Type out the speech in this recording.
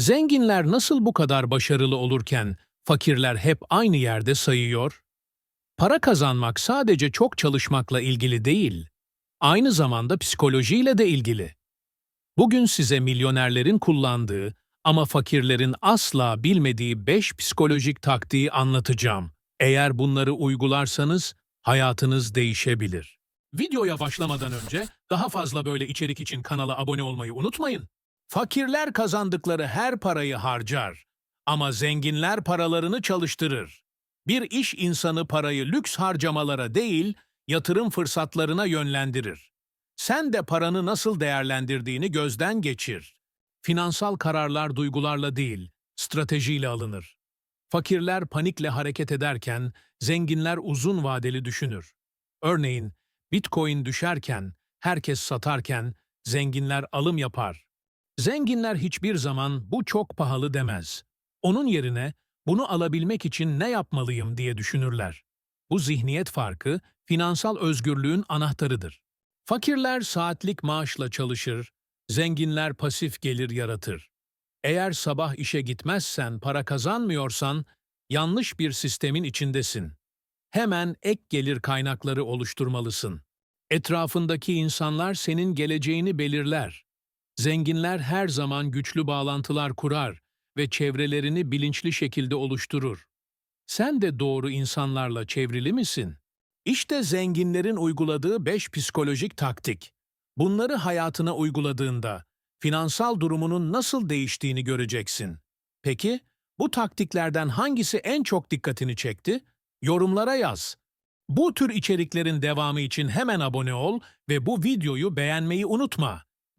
Zenginler nasıl bu kadar başarılı olurken fakirler hep aynı yerde sayıyor? Para kazanmak sadece çok çalışmakla ilgili değil, aynı zamanda psikolojiyle de ilgili. Bugün size milyonerlerin kullandığı ama fakirlerin asla bilmediği 5 psikolojik taktiği anlatacağım. Eğer bunları uygularsanız hayatınız değişebilir. Videoya başlamadan önce daha fazla böyle içerik için kanala abone olmayı unutmayın. Fakirler kazandıkları her parayı harcar ama zenginler paralarını çalıştırır. Bir iş insanı parayı lüks harcamalara değil, yatırım fırsatlarına yönlendirir. Sen de paranı nasıl değerlendirdiğini gözden geçir. Finansal kararlar duygularla değil, stratejiyle alınır. Fakirler panikle hareket ederken, zenginler uzun vadeli düşünür. Örneğin, Bitcoin düşerken, herkes satarken, zenginler alım yapar. Zenginler hiçbir zaman bu çok pahalı demez. Onun yerine bunu alabilmek için ne yapmalıyım diye düşünürler. Bu zihniyet farkı finansal özgürlüğün anahtarıdır. Fakirler saatlik maaşla çalışır, zenginler pasif gelir yaratır. Eğer sabah işe gitmezsen, para kazanmıyorsan, yanlış bir sistemin içindesin. Hemen ek gelir kaynakları oluşturmalısın. Etrafındaki insanlar senin geleceğini belirler. Zenginler her zaman güçlü bağlantılar kurar ve çevrelerini bilinçli şekilde oluşturur. Sen de doğru insanlarla çevrili misin? İşte zenginlerin uyguladığı 5 psikolojik taktik. Bunları hayatına uyguladığında finansal durumunun nasıl değiştiğini göreceksin. Peki, bu taktiklerden hangisi en çok dikkatini çekti? Yorumlara yaz. Bu tür içeriklerin devamı için hemen abone ol ve bu videoyu beğenmeyi unutma.